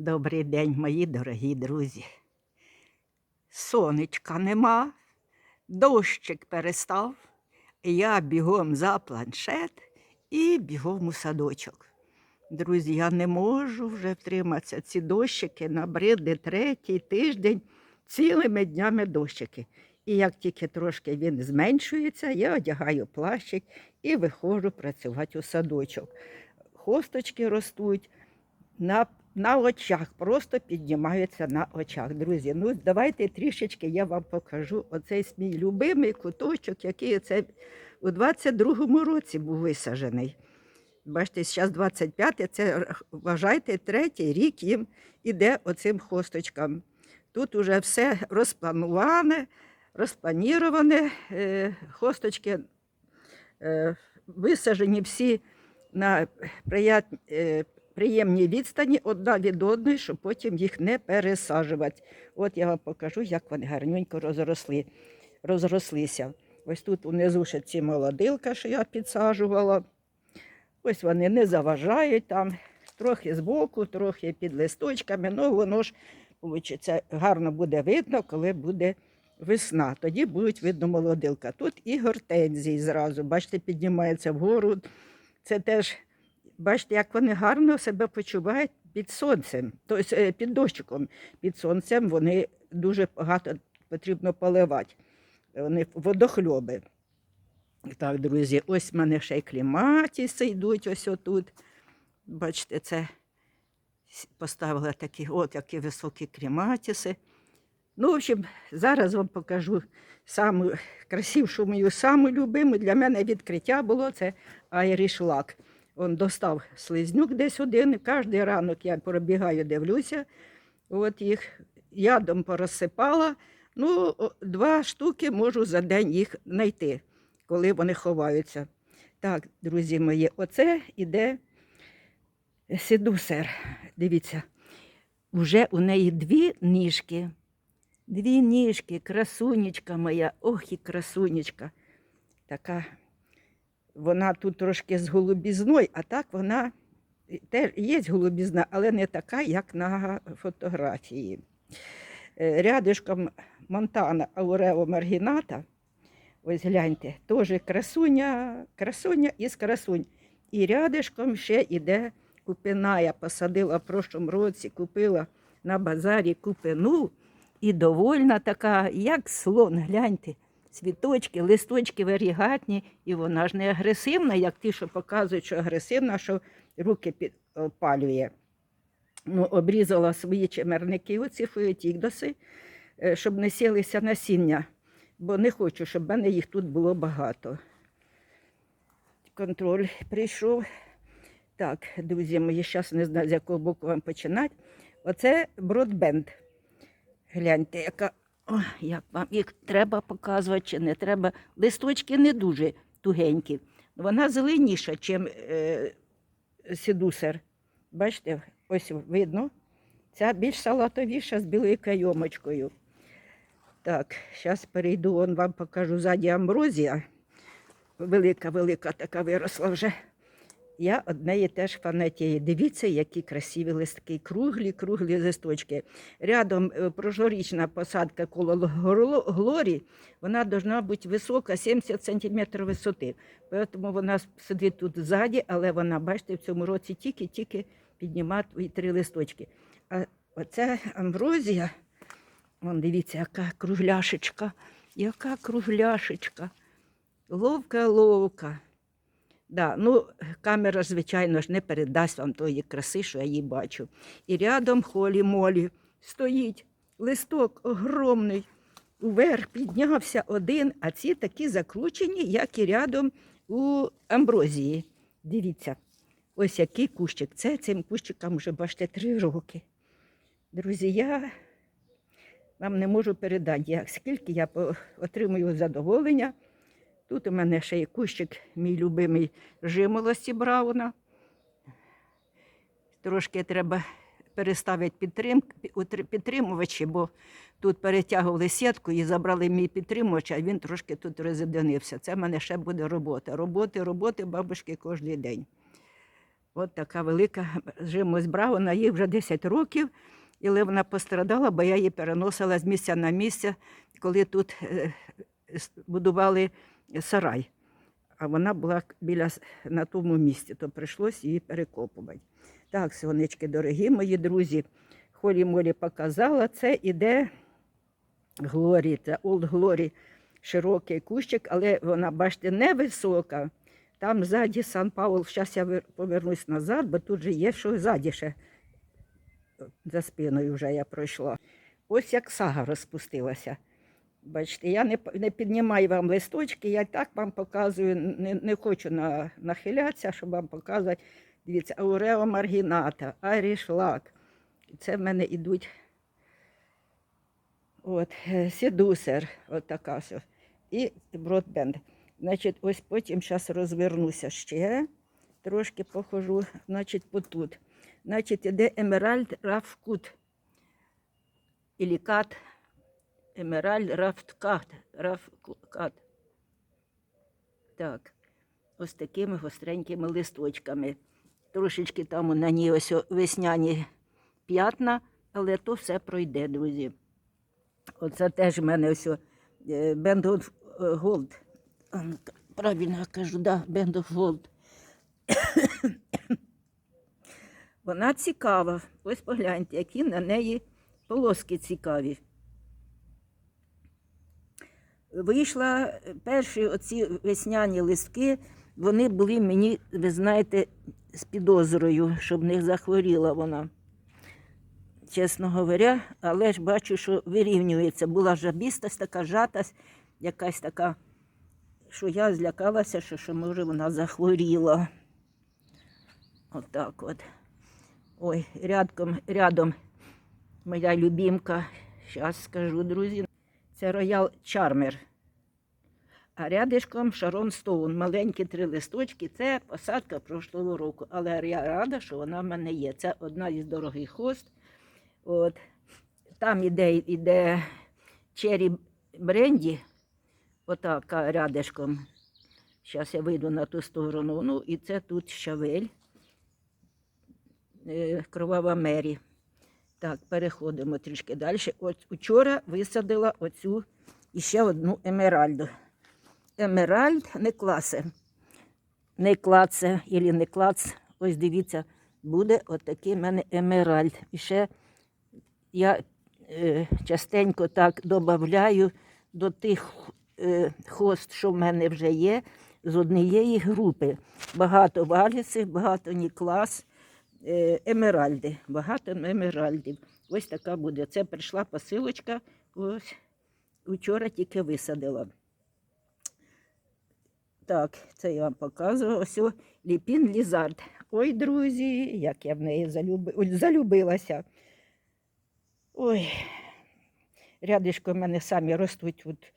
Добрий день, мої дорогі друзі. Сонечка нема, дощик перестав. Я бігом за планшет і бігом у садочок. Друзі, я не можу вже втриматися. Ці дощики набридли третій тиждень цілими днями дощики. І як тільки трошки він зменшується, я одягаю плащик і виходжу працювати у садочок. Хосточки ростуть на, на очах, просто піднімаються на очах. Друзі, ну давайте трішечки я вам покажу оцей мій любимий куточок, який оце у 22-му році був висаджений. Бачите, зараз 25, це вважайте, третій рік їм іде оцим хосточкам. Тут уже все розплануване, розпланіроване. Е, хосточки е, висаджені всі на прият- е, приємній відстані одна від одної, щоб потім їх не пересаджувати. От я вам покажу, як вони гарненько розросли, розрослися. Ось тут унизу ще ці молодилка, що я підсаджувала. Ось вони не заважають там, трохи збоку, трохи під листочками. Ну, воно ж получиться, гарно буде видно, коли буде весна. Тоді будуть видно молодилка. Тут і гортензії зразу, бачите, піднімаються вгору. Це теж, бачите, як вони гарно себе почувають під сонцем, тобто е, під дощиком. Під сонцем вони дуже багато потрібно поливати. Вони водохльоби. Так, друзі, ось в мене ще й кліматіси йдуть ось отут. Бачите, це поставила такі, от які високі кліматіси. Ну, в общем, зараз вам покажу саму красившу мою, саму любиму. Для мене відкриття було це Lock. Он достав слизнюк десь один, кожен ранок я пробігаю, дивлюся. От їх ядом порозсипала. Ну, два штуки можу за день їх знайти, коли вони ховаються. Так, друзі мої, оце іде сідусер. Дивіться, вже у неї дві ніжки. Дві ніжки, красунечка моя, ох і красунечка. Така, вона тут трошки з голубізною, а так вона теж є голубізна, але не така, як на фотографії. Е, Рядишком Монтана Аурео Маргіната, ось гляньте, теж красуня, красуня із красунь. І рядишком ще іде купина. Я посадила в прошлому році, купила на базарі купину. І довольна така, як слон, гляньте, цвіточки, листочки варігатні, і вона ж не агресивна, як ті, що показують, що агресивна, що руки під- опалює. Ну, обрізала свої чимерники, оці фуетікдоси, е, щоб не сілися насіння, бо не хочу, щоб в мене їх тут було багато. Контроль прийшов. Так, друзі мої, зараз не знаю, з якого боку вам починати. Оце бродбенд. Гляньте, яка. Ой, як вам їх треба показувати чи не треба. Листочки не дуже тугенькі. Вона зеленіша, ніж е, сідусер. Бачите, ось видно. Ця більш салатовіша з білою кайомочкою. Так, зараз перейду, вам покажу ззаді амброзія. Велика-велика така виросла вже. Я од неї теж фанатію. Дивіться, які красиві листки, круглі, круглі листочки. Рядом е, прожорічна посадка коло глорі, вона повинна бути висока, 70 см висоти. Тому вона сидить тут ззаді, але вона, бачите, в цьому році тільки-тільки піднімає три листочки. А оця амброзія, вон дивіться, яка кругляшечка, яка кругляшечка. Ловка-ловка. Да, ну, камера, звичайно ж, не передасть вам тої краси, що я її бачу. І рядом холі-молі стоїть листок огромний. Уверх піднявся один, а ці такі заключені, як і рядом у амброзії. Дивіться, ось який кущик. Це цим кущикам вже, бачите, три роки. Друзі, я вам не можу передати, як, скільки я отримую задоволення. Тут у мене ще є кущик, мій любимий жимолості Брауна. Трошки треба переставити підтрим... підтримувачі, бо тут перетягували сітку і забрали мій підтримувач, а він трошки тут розідонився. Це в мене ще буде робота. Роботи, роботи, бабушки кожен день. От така велика жимось бра, вона їй вже 10 років, але вона пострадала, бо я її переносила з місця на місце, коли тут е, будували сарай. А вона була біля на тому місці, то прийшлось її перекопувати. Так, сонечки, дорогі мої друзі, Холі Молі показала, це іде Глорі, це Олд Глорі, широкий кущик, але вона, бачите, невисока. Там ззаді Сан Паул, зараз я повернусь назад, бо тут же є що ззаді ще. За спиною вже я пройшла. Ось як сага розпустилася. Бачите, я не, не піднімаю вам листочки, я так вам показую, не, не хочу на, нахилятися, щоб вам показувати. Дивіться, Аурео Маргіната, Айріш Лак. Це в мене йдуть от, Сідусер, от така все. І Бродбенд. Значить, ось потім зараз розвернуся ще, трошки похожу, значить, потут. Значить, іде Емеральд Рафкут. Ілікат. Емеральд Рафткат. Рафкат. Так. Ось такими гостренькими листочками. Трошечки там на ній ось весняні п'ятна, але то все пройде, друзі. Оце теж в мене ось Band of Gold. А, ну, к- Правильно кажу, да, Band of. Вона цікава. Ось погляньте, які на неї полоски цікаві. Вийшла е, перші оці весняні листки, вони були мені, ви знаєте, з підозрою, щоб не захворіла вона. Чесно говоря, але ж бачу, що вирівнюється. Була жабістость, така жатость, якась така, що я злякалася, що, що може вона захворіла. Отак от. Ой, рядком, рядом моя любімка. Зараз скажу, друзі. Це Роял Чармер. А рядишком Шарон Стоун. Маленькі три листочки. Це посадка прошлого року. Але я рада, що вона в мене є. Це одна із дорогих хост. От. Там іде, іде Чері Бренді, отака рядишком. Зараз я вийду на ту сторону. Ну, і це тут щавель. Е, Кровава Мері. Так, переходимо трішки далі. От учора висадила оцю іще одну емеральду. Емеральд не класе. Не клаце, або не клац. Ось дивіться, буде отакий в мене емеральд. І ще я е, частенько так додаю до тих е, хост, що в мене вже є, з однієї групи. Багато валіси, багато ніклас, емеральди. Багато емеральдів. Ось така буде. Це прийшла посилочка. Ось вчора тільки висадила. Так, це я вам показувала. Ось Ліпін Лізард. Ой, друзі, як я в неї залюбилася. Ой, рядишко в мене самі ростуть от,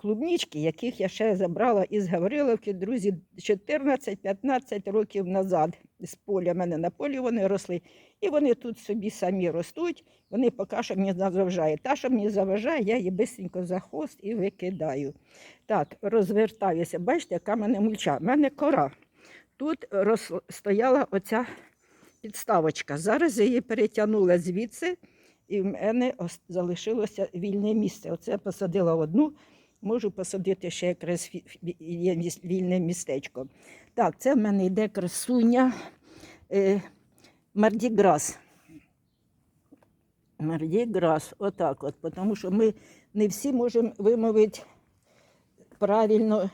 клубнички, яких я ще забрала із Гавриловки, друзі, 14-15 років назад. З поля мене на полі вони росли. І вони тут собі самі ростуть, вони поки що мені не заважають. Та, що мені заважає, я її бисенько за хвост і викидаю. Так, розвертаюся. Бачите, яка в мене мульча. У мене кора. Тут рос... стояла оця підставочка. Зараз я її перетягнула звідси, і в мене залишилося вільне місце. Оце я посадила одну, можу посадити ще якраз вільне містечко. Так, це в мене йде красуня е, Мардіграс. Мардіграс, отак от, тому що ми не всі можемо вимовити правильно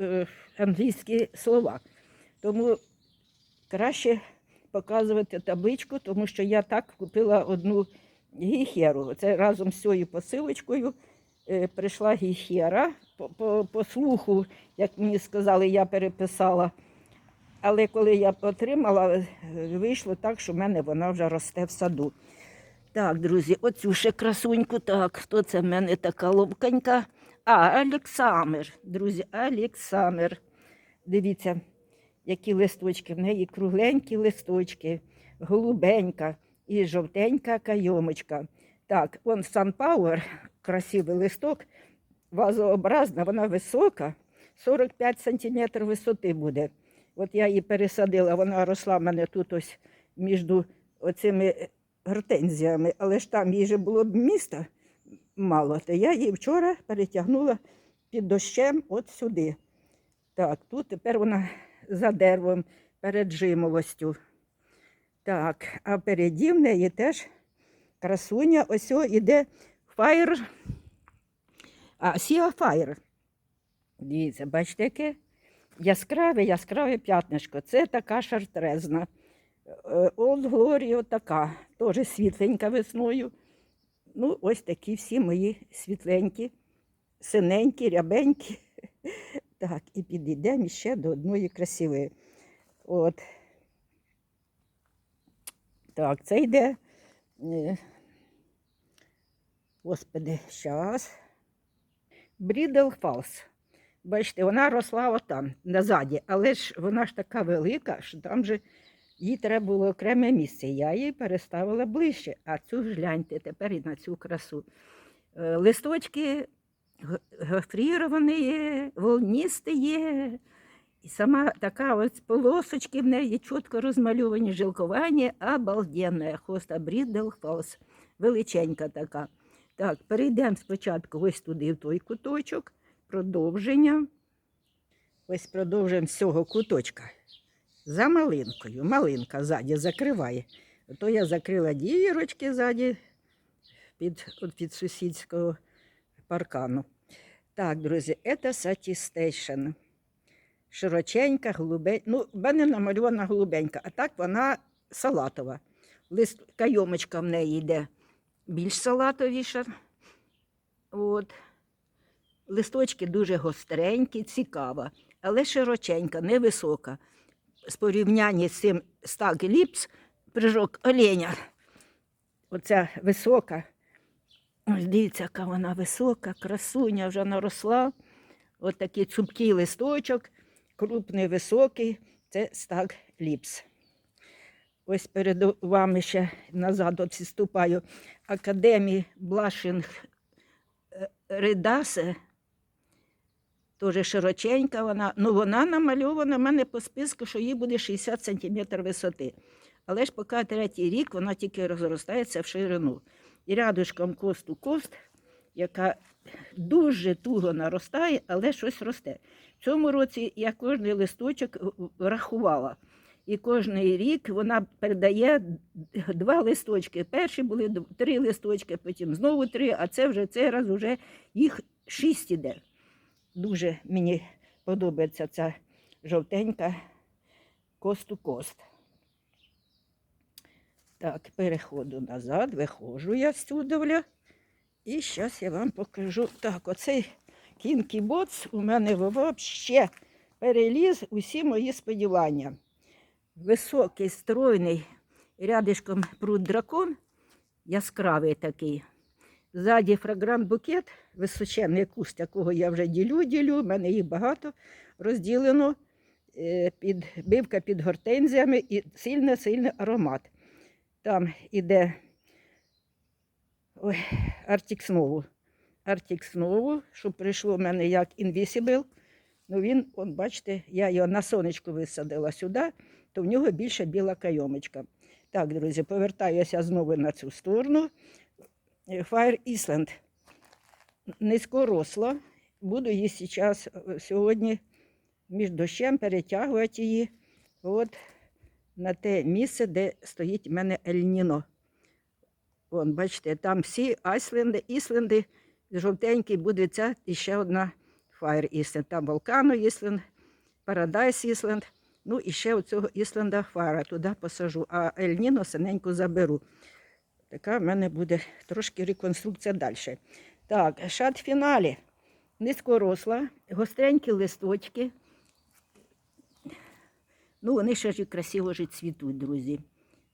е, англійські слова. Тому краще показувати табличку, тому що я так купила одну гіхеру. Це разом з цією посилочкою прийшла гіхера. По, слуху, як мені сказали, я переписала. Але коли я отримала, е, вийшло так, що в мене вона вже росте в саду. Так, друзі, оцю ще красуньку. Так, хто це в мене така лобканька? А, Олександр, друзі, Олександр. Дивіться, які листочки. В неї кругленькі листочки, голубенька і жовтенька кайомочка. Так, он Sunpower, красивий листок, вазообразна, вона висока, 45 см висоти буде. От я її пересадила, вона росла в мене тут ось між оцими гортензіями, але ж там їй же було б міста мало. То я її вчора перетягнула під дощем от сюди. Так, тут тепер вона за деревом перед жимолостю. Так, а переді в неї теж красуня, ось іде фаєр. А, сіа фаєр. Дивіться, бачите, яке яскраве, яскраве п'ятнишко. Це така шартрезна. Е, Олд Глорія така, теж світленька весною. Ну, ось такі всі мої світленькі, синенькі, рябенькі. Так, і підійдемо ще до одної красивої. От. Так, це йде. Господи, щас. Брідл Фалс. Бачите, вона росла отам, назаді, але ж вона ж така велика, що там же їй треба було окреме місце. Я її переставила ближче, а цю ж гляньте тепер і на цю красу. Е, Листочки гофріровані є, волністі є. І сама така ось полосочки в неї чітко розмальовані, жилкування, обалденна. Хоста Бріддл Фалс. Величенька така. Так, перейдемо спочатку ось туди, в той куточок, продовження. Ось продовжуємо з цього куточка. За малинкою. Малинка ззаді закриває. То я закрила дірочки ззаді під, під сусідського паркану. Так, друзі, це Satisfaction. Широченька, голубенька. Ну, в мене намальована голубенька, а так вона салатова. Лист, кайомочка в неї йде більш салатовіша. От. Листочки дуже гостренькі, цікава, але широченька, невисока. З порівняння з цим стаг ліпс, прыжок оленя. Оця висока. Ось дивіться, яка вона висока, красуня вже наросла. От такий цупкий листочок, крупний, високий. Це стаг ліпс. Ось перед вами ще назад відступаю. Академії Блашинг е, Редасе. Теж широченька вона. Ну, вона намальована в мене по списку, що їй буде 60 см висоти. Але ж поки третій рік вона тільки розростається в ширину. І рядышком кост у кост, яка дуже туго наростає, але щось росте. В цьому році я кожний листочок рахувала. І кожен рік вона передає два листочки. Перші були три листочки, потім знову три, а це вже цей раз вже їх шість іде. Дуже мені подобається ця жовтенька кост у кост. Так, переходу назад, виходжу я з сюди. І зараз я вам покажу. Так, оцей кінкі боц у мене взагалі переліз усі мої сподівання. Високий, стройний, рядишком пруд дракон, яскравий такий. Ззаді фрагрант букет, височенний куст, якого я вже ділю, ділю. У мене їх багато розділено. е, Під, бивка під гортензіями і сильний-сильний аромат. Там іде ой, Артік Снову. Артік Снову, що прийшло в мене як Invisible. Ну він, он, бачите, я його на сонечку висадила сюди, то в нього більше біла кайомочка. Так, друзі, повертаюся знову на цю сторону. Fire Island. Низькоросла. Буду її зараз, е, сьогодні між дощем перетягувати її от на те місце, де стоїть в мене Ельніно. Вон, бачите, там всі айсленди, ісленди, жовтенький буде ця і ще одна Fire Island. Там Волкано Island, Paradise Island, ну і ще оцього Ісленда Фара туди посажу, а Ельніно синеньку заберу. Така в мене буде трошки реконструкція далі. Так, шат фіналі. Низькоросла, гостренькі листочки. Ну, вони ще ж і красиво ж цвітуть, друзі.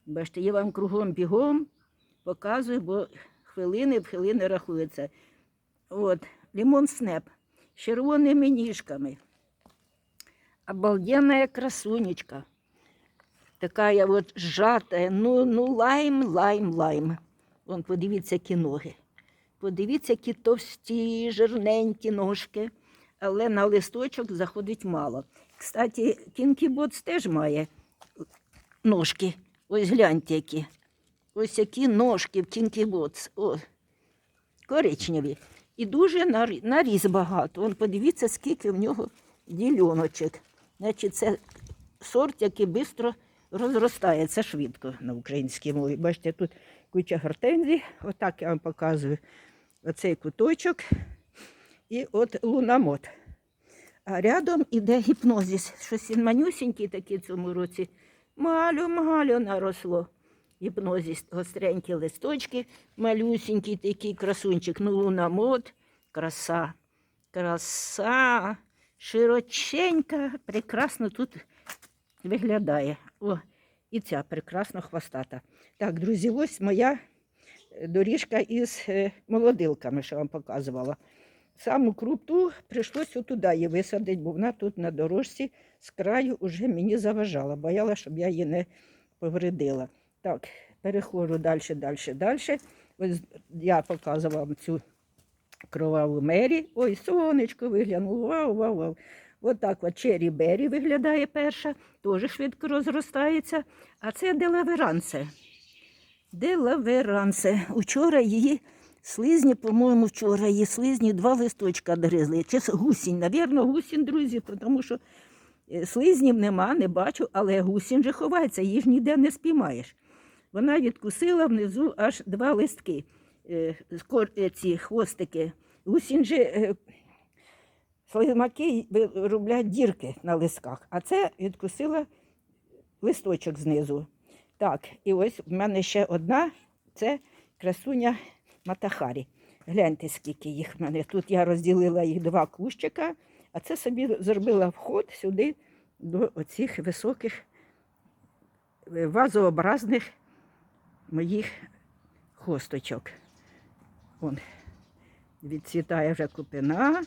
Бачите, я вам кругом бігом показую, бо хвилини в хвилини рахуються. От, лимон снеп з червоними ніжками. Обалденная красунечка. Такая вот сжатая, ну, ну лайм, лайм, лайм. Вон, подивіться, які ноги. Подивіться, які товсті, жирненькі ножки, але на листочок заходить мало. Кстати, кінкібоц теж має ножки. Ось гляньте які. Ось які ножки в кінкібоц. О, коричневі. І дуже нар- наріз багато. Вон подивіться, скільки в нього дільоночок. Значить, це сорт, який швидко розростається швидко на українській мові. Бачите, тут куча гортензій. Отак я вам показую оцей куточок. І от лунамот. А рядом іде гіпнозіс. Щось він манюсінький такий цьому році. Малю-малю наросло. Гіпнозіс, гостренькі листочки, малюсінький такий красунчик. Ну, лунамот, краса. Краса. Широченька, прекрасно тут виглядає. О, і ця прекрасно хвостата. Так, друзі, ось моя е, доріжка із е, молодилками, що вам показувала. Саму круту прийшлося туди її висадити, бо вона тут на дорожці з краю вже мені заважала. Бояла, щоб я її не повредила. Так, переходжу далі, далі, далі. Ось я показувала вам цю кроваву мері. Ой, сонечко виглянуло. Вау, вау, вау. Отак от Чері Бері виглядає перша, теж швидко розростається. А це Делаверансе. Делаверансе. Учора її слизні, по-моєму, вчора її слизні два листочка дгризли. Чи гусінь, навірно, гусінь, друзі, тому що е, слизнів нема, не бачу, але гусінь же ховається, її ж ніде не спіймаєш. Вона відкусила внизу аж два листки, ці хвостики. Гусінь же е, слимаки ви- роблять дірки на листках, а це відкусила листочок знизу. Так, і ось в мене ще одна це красуня Матахарі. Гляньте, скільки їх в мене. Тут я розділила їх два кущика, а це собі зробила вход сюди до оцих високих е, вазообразних моїх хосточок. Вон відцвітає вже купина.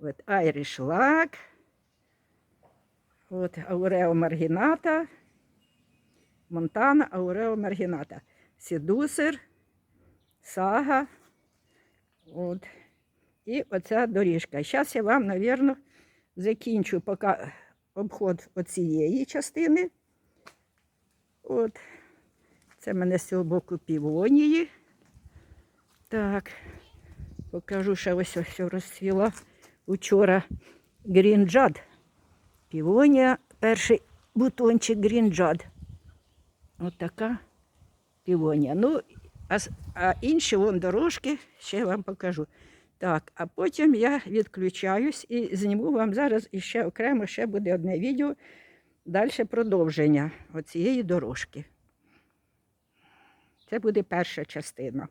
От Айріш лак. От Аурео маргіната. Монтана Аурео маргіната. Сідусер, сага. От. І оця доріжка. Зараз я вам, мабуть, закінчу поки обход оцієї частини. От. Це мене з цього боку півонії. Так, покажу, що ось ось розцвіла учора грінджад. Півонія, перший бутончик грінджад. Ось така півонія. Ну, а, а інші вон дорожки ще вам покажу. Так, а потім я відключаюсь і зніму вам зараз іще окремо ще буде одне відео. Далі продовження оцієї дорожки. Це буде перша частина.